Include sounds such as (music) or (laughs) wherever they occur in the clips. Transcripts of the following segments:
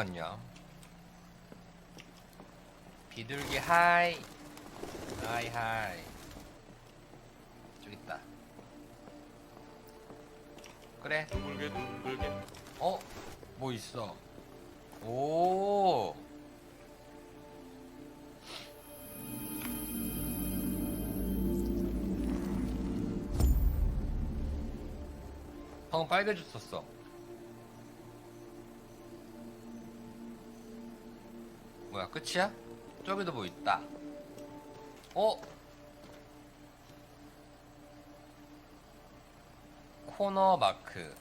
갔냐? 비둘기 하이. 하이 하이. 저기 있다. 그래. 둥글게 둥글게. 어? 뭐 있어? 오. 방금 빨개졌었어 끝이야? 저기도 뭐 있다 어? 코너 마크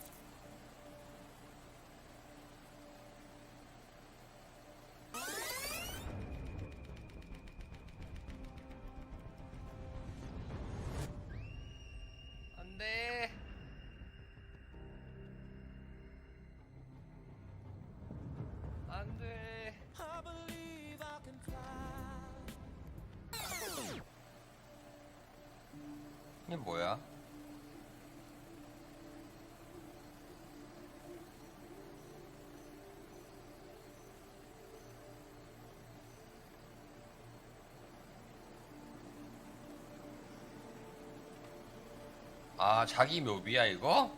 아 자기 묘비야 이거?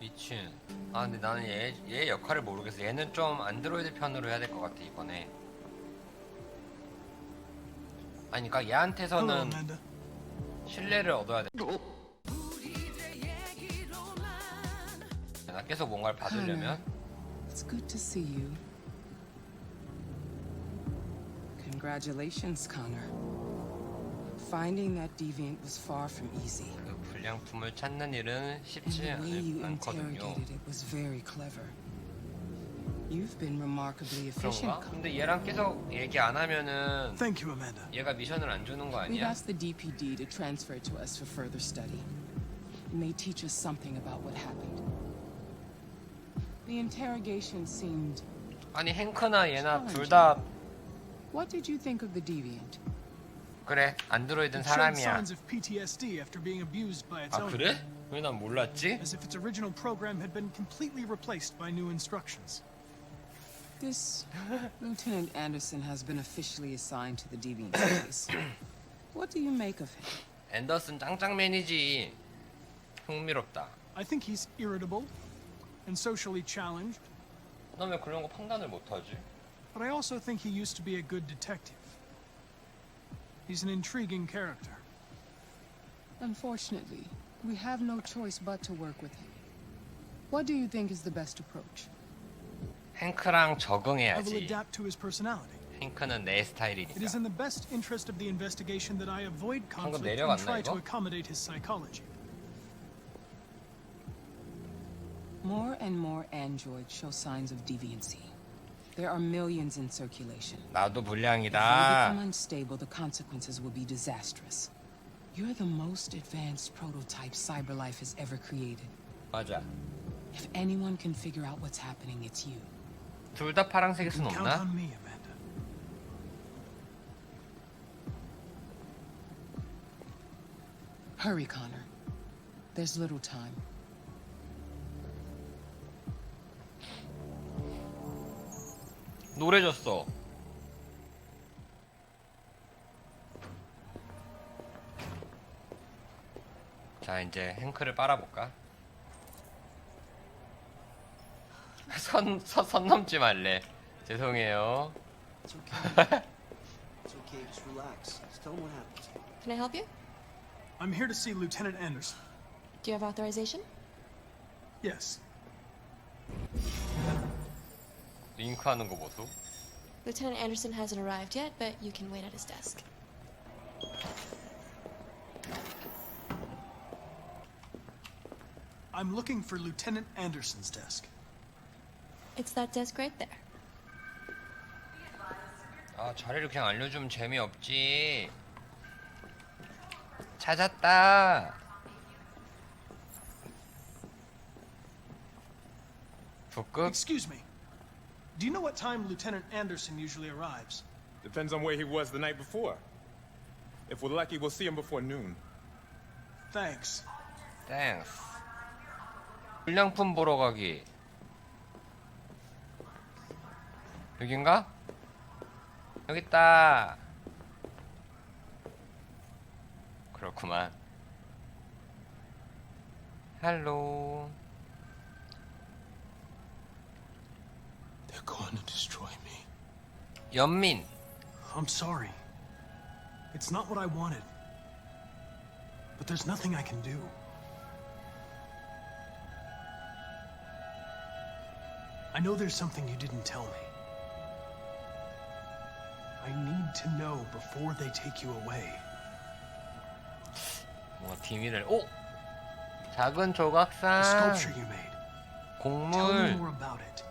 미친 아 근데 나는 얘, 얘 역할을 모르겠어 얘는 좀 안드로이드 편으로 해야 될 것 같아 이번에 아니 그니까 얘한테서는 Amanda. 신뢰를 얻어야 돼. 나 계속 뭔가를 받으려면 It's good to see you. Congratulations, Connor. Finding that deviant was far from easy. 그 불량품을 찾는 일은 And 쉽지 the way you 않- 않거든요. interrogated it was very clever. You've been remarkably efficient, 그런가? Connor. 근데 얘랑 계속 얘기 안 하면은 Thank you, Amanda. 얘가 미션을 안 주는 거 We've 아니야? asked the DPD to transfer it to us for further study. It may teach us something about what happened. The interrogation seemed. 아니 행크나 얘나 둘 다 What did you think of the deviant? 그래 안드로이드는 It showed 사람이야. signs of PTSD after being abused by its 아 owner. 그래? 왜 난 몰랐지? As if its original program had been completely replaced by new instructions. This (laughs) Lieutenant Anderson has been officially assigned to the deviant case. (coughs) What do you make of him? 앤더슨 짱짱맨이지. 흥미롭다. I think he's irritable and socially challenged, 넌 왜 그런 거 판단을 못하지? but I also think he used to be a good detective. He's an intriguing character. Unfortunately, we have no choice but to work with him. What do you think is the best approach? 행크랑 I will 적응해야지. adapt to his personality. 행크는 내 It is 스타일이니까. in the best interest of the investigation that I avoid conflict and 내려갔나, try to 이거? accommodate his psychology. More and more androids show signs of deviancy. There are millions in circulation. 나도 If they 불량이다. become unstable, the consequences will be disastrous. You're the most advanced prototype CyberLife has ever created. 맞아. If anyone can figure out what's happening, it's you. 둘 다 파란색일 순 Count 없나? on me, Amanda. Hurry, Connor. There's little time. 노래 줬어. 자 이제 행크를 빨아볼까? 선, 선, 선 넘지 말래. 죄송해요. It's okay. it's okay. Just relax. Just tell him what happened. Can I help you? I'm here to see Lieutenant Anderson. Do you have authorization? Yes. 링크하는 거 보소. Lieutenant Anderson hasn't arrived yet, but you can wait at his desk. I'm looking for Lieutenant Anderson's desk. It's that desk right there. 아 자리를 그냥 알려주면 재미없지. 찾았다. 북극? Excuse me. Do you know what time Lieutenant Anderson usually arrives? Depends on where he was the night before. If we're lucky, we'll see him before noon. Thanks. 땡스. 불량품 보러 가기. 여긴가? 여기 있다. 그렇구만. 할로. going to destroy me. 연민. I'm sorry. It's not what I wanted. But there's nothing I can do. I know there's something you didn't tell me. I need to know before they take you away. 뭔가 비밀을. 오. 작은 The 조각상. sculpture you made. Tell me 곡물. more about it.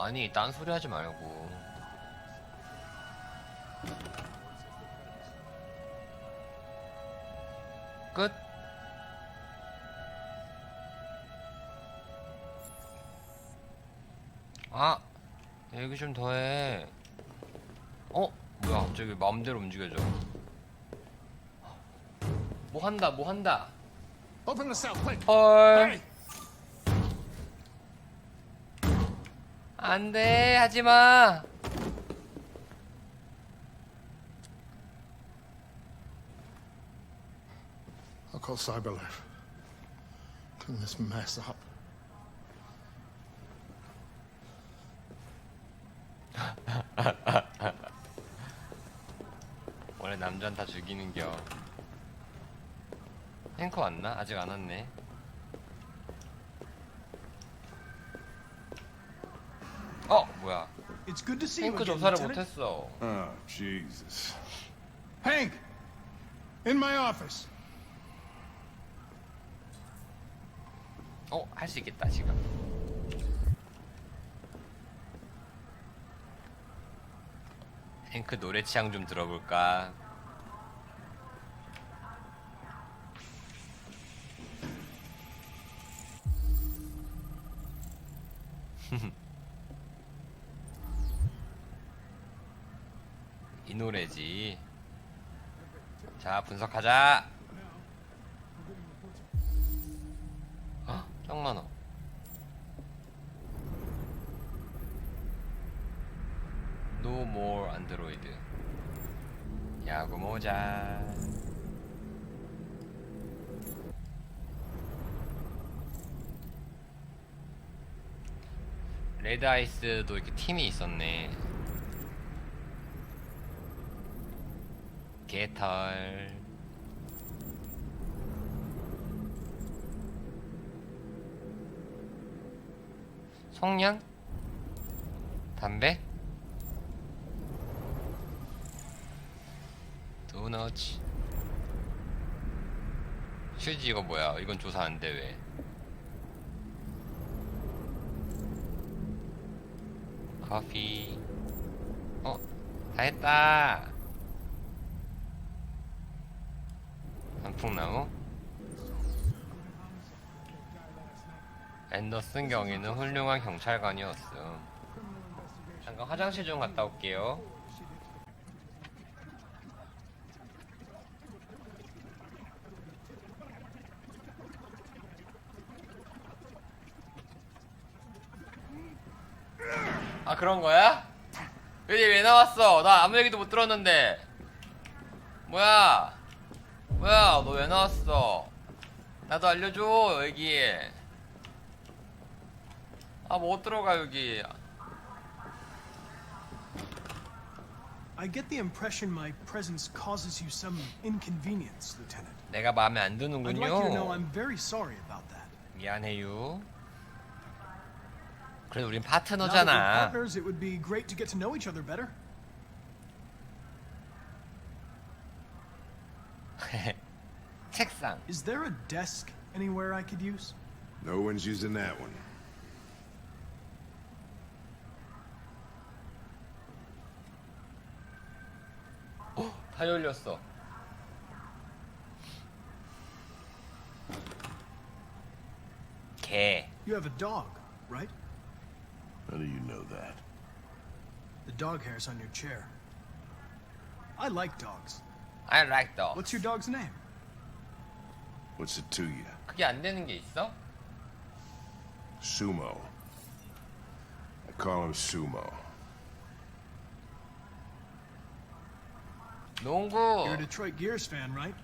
아니 딴 소리 하지 말고. 끝. 아 여기 좀 더 해. 어 뭐야 갑자기 마음대로 움직여져. 뭐 한다 뭐 한다. Open the cell, quick. 헐. 안돼 하지마. I'll call Cyberlife. Clean this mess up. 원래 남자는 다 죽이는겨. 탱커 왔나? 아직 안 왔네. 어 뭐야? It's good to see you 탱크 again, 조사를 Lieutenant. 못했어. Oh, Jesus. Hank! In my office. 어 할 수 있겠다 지금. 탱크 노래 취향 좀 들어볼까? 이 노래지. 자 분석하자. 아, 짱 많아. No more 안드로이드. 야구 모자. 레드 아이스도 이렇게 팀이 있었네. 개털. 성냥? 담배? 도너츠 휴지 이거 뭐야 이건 조사 안 돼 왜? 커피 어? 다 했다 단풍나무 앤더슨 경위는 훌륭한 경찰관이었음 잠깐 화장실 좀 갔다 올게요 아 그런 거야? 여기 왜 나왔어? 나 아무 얘기도 못 들었는데. 뭐야? 뭐야? 너 왜 나왔어? 나도 알려줘 여기에. 아못 들어가 여기. I get the impression my presence causes you some inconvenience, Lieutenant. 내가 마음에 안 I'd like you to know 드는군요. I'm very sorry about that. 미안해요. 그래도 우린 Now that we're 파트너잖아. partners, it would be great to get to know each other better. (laughs) 책상. Is there a desk anywhere I could use? No one's using that one. (gasps) 다 열렸어. 개. You have a dog, right? How do you know that? The dog hair's on your chair. I like dogs. I like dog. What's your dog's name? What's it to you? 그게 안 되는 게 있어? Sumo. I call him Sumo. 농구 You're a Detroit Gears fan, right?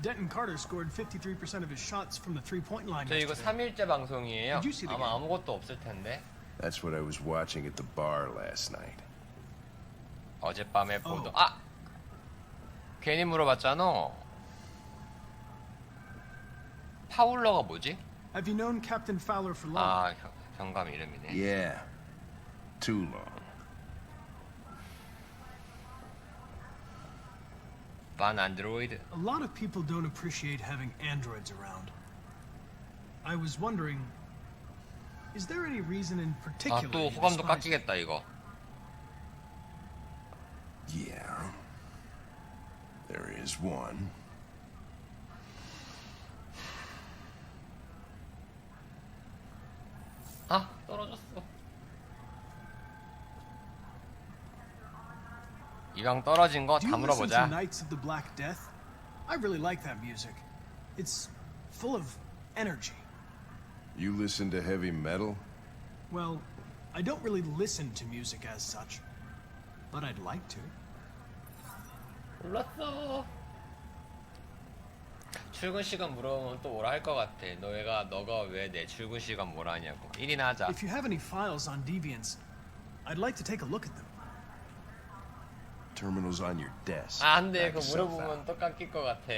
Denton Carter scored 53% of his shots from the three-point line 저 이거 yesterday. 3일째 방송이에요 Did you see the 아마 game? 아무것도 없을 텐데 That's what I was watching at the bar last night. 어젯밤에 보도 어. 아! 괜히 물어봤잖아 파울러가 뭐지? Have you known Captain Fowler for long? 아 경, 경감 이름이네 Yeah. Too long. 반 안드로이드 A lot of people don't appreciate having androids around. I was wondering, is there any reason in particular 아 또 you 호감도 despise- 깎이겠다 이거 Yeah. There is one. 아 떨어졌어 이왕 떨어진 거 Do 다 you listen to 물어보자 Knights of the Black Death? I really like that music. It's full of energy. You listen to heavy metal? Well, I don't really listen to music as such, but I'd like to. 몰랐어 출근 시간 물어보면 또 뭐라 할 것 같아 너가 너가 왜 내 출근 시간 뭐라 하냐고 1이나 하자 If you have any files on Deviants, I'd like to take a look at them. Terminal's on your desk. 아 안 돼 Knock 그거 yourself 물어보면 out. 또 깎일 것 같아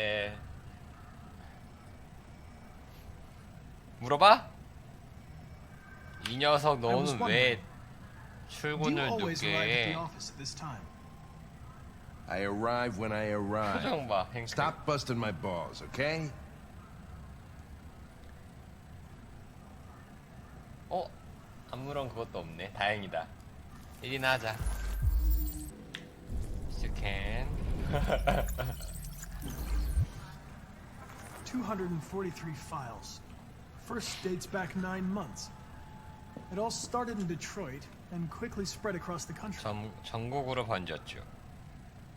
물어봐? 이 녀석 I was 너는 왜 wondering, Do you 출근을 always 늦게 arrive at the 해 office at this time? I arrive when I arrive. 표정 봐 행크 Stop busting my balls, okay? 어? 아무런 그것도 없네 다행이다 1이나 하자 스캔 243 files. First dates back nine months. It all started in Detroit and quickly spread across the country. 전, 전국으로 번졌죠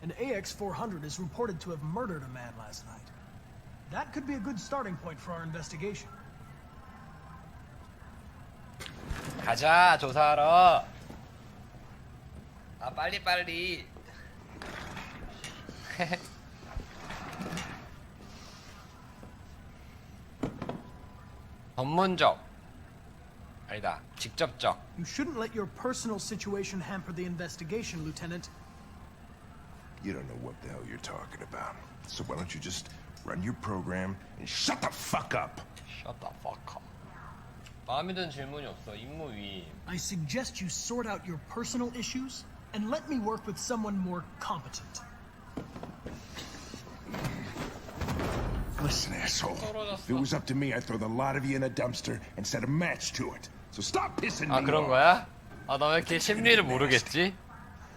An AX-400 is reported to have murdered a man last night. That could be a good starting point for our investigation. 가자 조사하러 아 빨리 빨리 전문적 (laughs) 아니다 직접적 You shouldn't let your personal situation hamper the investigation, Lieutenant. You don't know what the hell you're talking about. So why don't you just run your program and shut the fuck up? Shut the fuck up 마음에 드는 질문이 없어 임무 위임 I suggest you sort out your personal issues and let me work with someone more competent. Listen, asshole. If it was up to me, I'd throw the lot of you in a dumpster and set a match to it. So stop pissing 아 me 그런 off. 거야? 아 나 왜 이렇게 심리를 모르겠지?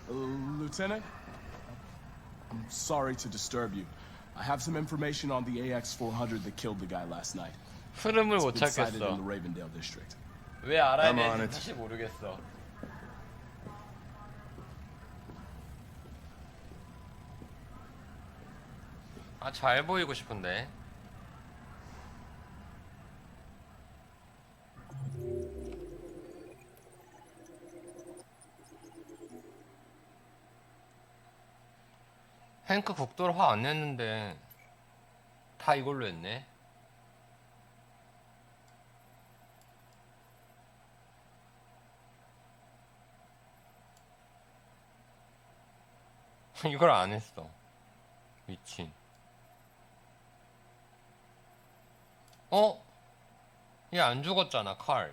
Lieutenant? I'm sorry to disturb you. I have some information on the AX-400 that killed the guy last night. 흐름을 못 It's been sighted in the 찾겠어 Ravendale district. 왜 알아야 I'm on 되는지 it. 사실 모르겠어 아 잘 보이고 싶은데 행크 국도를 화안 냈는데 다 이걸로 했네 (laughs) 이걸 안 했어. 미친. 어? 얘 안 죽었잖아, 칼.